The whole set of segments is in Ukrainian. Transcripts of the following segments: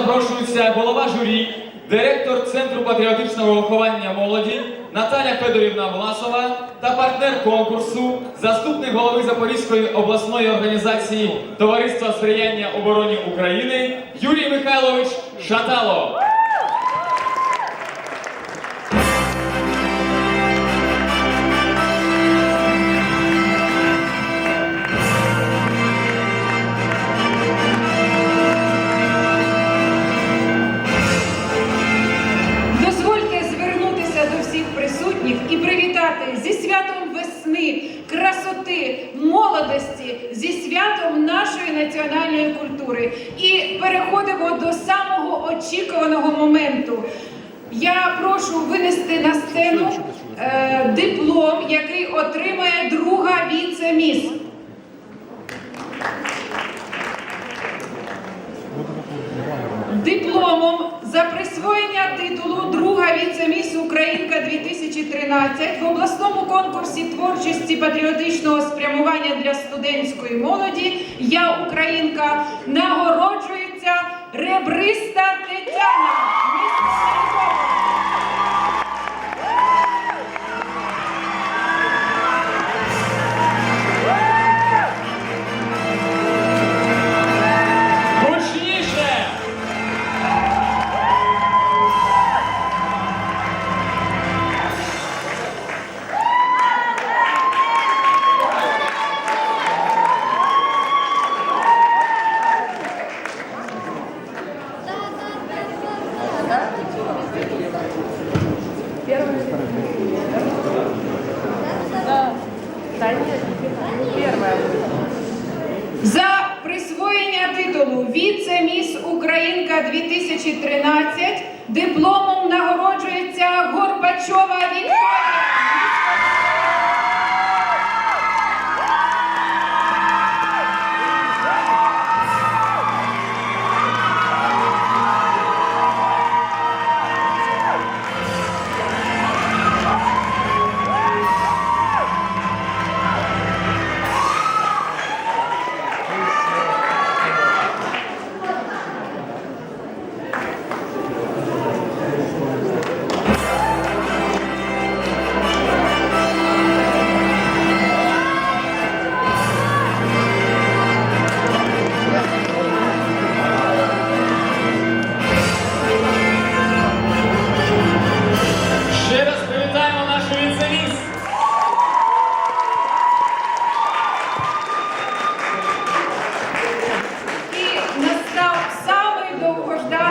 запрошується голова журі, директор Центру патріотичного виховання молоді Наталя Федорівна Власова та партнер конкурсу, заступник голови Запорізької обласної організації Товариства сприяння обороні України Юрій Михайлович Шатало. Привітати зі святом весни, красоти, молодості, зі святом нашої національної культури. І переходимо до самого очікуваного моменту. Я прошу винести на сцену е, диплом, який отримає друга віце-міс. Дипломом за присвоєння титулу Друга віце-міс Українка 2013 в обласному конкурсі творчості патріотичного спрямування для студентської молоді Я Українка нагороджується ребриста Тетяна. За присвоєння титулу Віце-міс Українка 2013 дипломом нагороджується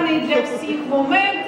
довгожданий для всіх момент.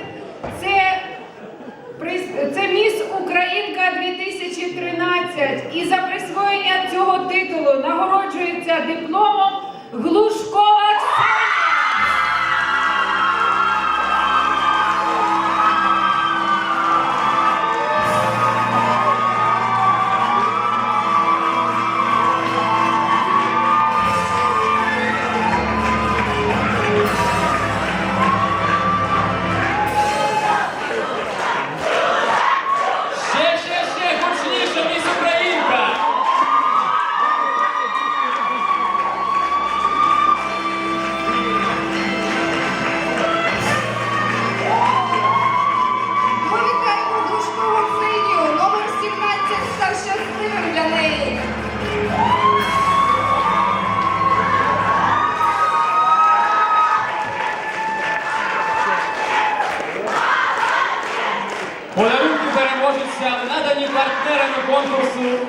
преміям надані партнерами конкурсу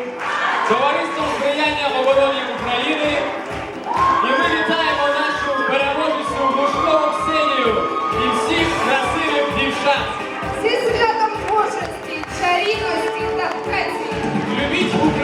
Товариством сприяння обороні України. І ми вітаємо нашу переможницю Бушкову Ксенію і всіх красивих дівчат. Всі святом творчості, чарівності та праці. Любіть Україну!